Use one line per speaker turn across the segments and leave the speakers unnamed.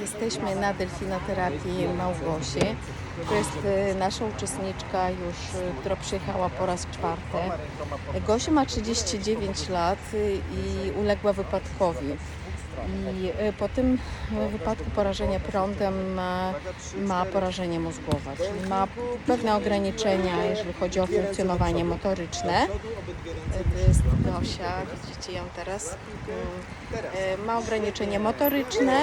Jesteśmy na delfinoterapii Małgosi. To jest e, nasza uczestniczka już, e, która przyjechała po raz czwarty. Gosia ma 39 lat e, i uległa wypadkowi. I po tym wypadku porażenia prądem ma, ma porażenie mózgowe, czyli ma pewne ograniczenia, jeżeli chodzi o funkcjonowanie motoryczne. To jest Gosia, widzicie ją teraz. Ma ograniczenie motoryczne,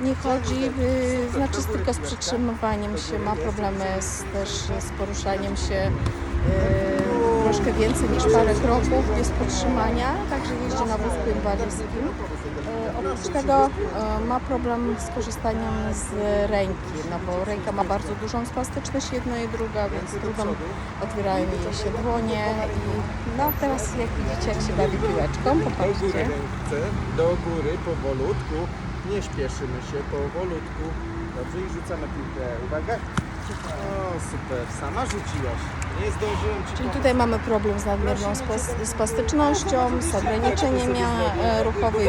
nie chodzi, y, znaczy tylko z przytrzymywaniem się, ma problemy z, też z poruszaniem się y, troszkę więcej niż parę kroków bez podtrzymania, także jeździ na wózku inwalidzkim. Y, Oprócz tego ma problem z korzystaniem z ręki, no bo ręka ma bardzo dużą spastyczność jedna i druga, więc trudno otwierają jej się dłonie i no teraz jak widzicie jak się bawi piłeczką, popatrzcie.
do góry, powolutku. Nie śpieszymy się, powolutku. Dobrze i rzucamy piłkę. Uwaga. O, super. Sama rzuciłaś. Nie zdążyłem ci
Czyli
pomóc.
tutaj mamy problem z nadmierną spas- spastycznością, z ograniczeniami e, ruchowymi.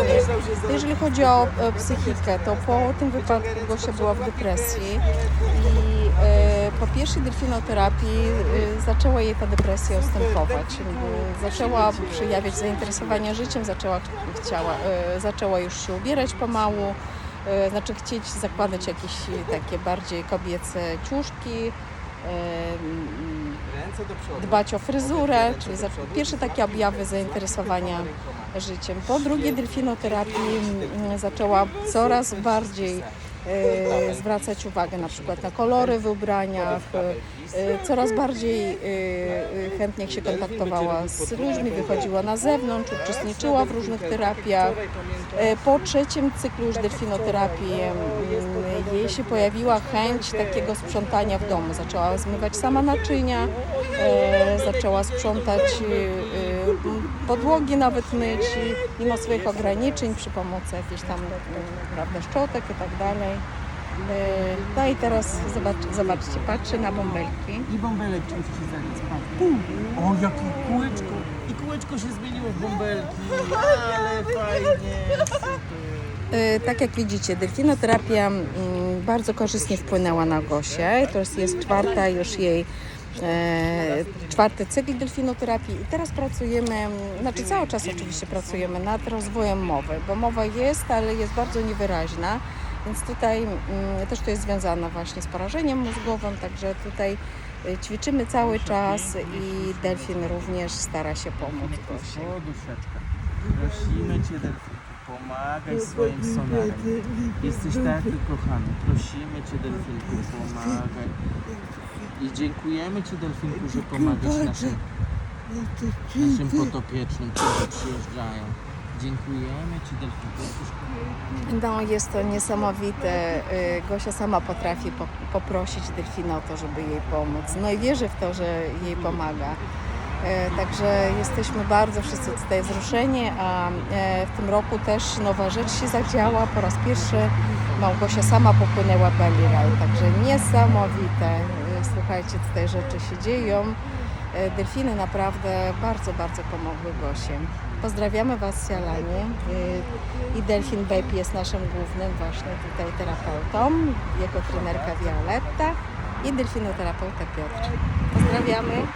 Jeżeli chodzi o e, psychikę, to po tym wypadku Gosia była w depresji i po pierwszej delfinoterapii e, zaczęła jej ta depresja ustępować. E, Zaczęła przejawiać zainteresowanie życiem, zaczęła, chciała, e, zaczęła już się ubierać pomału, e, znaczy chcieć zakładać jakieś takie bardziej kobiece ciuszki, e, dbać o fryzurę, czyli pierwsze takie objawy zainteresowania życiem. Po drugie delfinoterapii zaczęła coraz bardziej e, zwracać uwagę na przykład na kolory w ubraniach, e, coraz bardziej e, chętnie się kontaktowała z ludźmi, wychodziła na zewnątrz, uczestniczyła w różnych terapiach. Po trzecim cyklu już delfinoterapii mm, jej się pojawiła chęć takiego sprzątania w domu. Zaczęła zmywać sama naczynia, zaczęła sprzątać podłogi nawet myć, i mimo swoich ograniczeń przy pomocy jakichś tam prawda, szczotek i tak dalej. E, No i teraz zobacz, zobaczcie, patrzy na bąbelki.
I bąbelek czyści zaraz, patrz. Pum. O, jakie kółeczko. I kółeczko się zmieniło w bąbelki. Ale fajnie, super.
E, Tak jak widzicie, delfinoterapia mm, bardzo korzystnie wpłynęła na Gosię. To jest, czwarta już jej czwarty cykl delfinoterapii. I teraz pracujemy, znaczy cały czas oczywiście pracujemy nad rozwojem mowy, bo mowa jest, ale jest bardzo niewyraźna, więc tutaj mm, też to jest związane właśnie z porażeniem mózgowym, także tutaj e, ćwiczymy cały czas i delfin również stara się pomóc
duszeczka. Prosimy Cię, Delfinku, pomagaj swoim sonarem. Jesteś taki kochany. Prosimy Cię, Delfinku, pomagaj. I dziękujemy Ci, Delfinku, że pomagasz naszym, naszym potopiecznym, którzy przyjeżdżają. Dziękujemy Ci, Delfinku.
No, jest to niesamowite. Y, Gosia sama potrafi po, poprosić delfina o to, żeby jej pomóc. No i wierzy w to, że jej pomaga. E, Także jesteśmy bardzo wszyscy tutaj wzruszeni, a e, w tym roku też nowa rzecz się zadziała. Po raz pierwszy Małgosia sama popłynęła ride, także niesamowite. E, Słuchajcie, tutaj rzeczy się dzieją. Delfiny naprawdę bardzo, bardzo pomogły Gosie. Pozdrawiamy Was z Jalani. I Delfin Babe jest naszym głównym właśnie tutaj terapeutą, jego trenerka Violetta i delfinoterapeuta Piotr. Pozdrawiamy.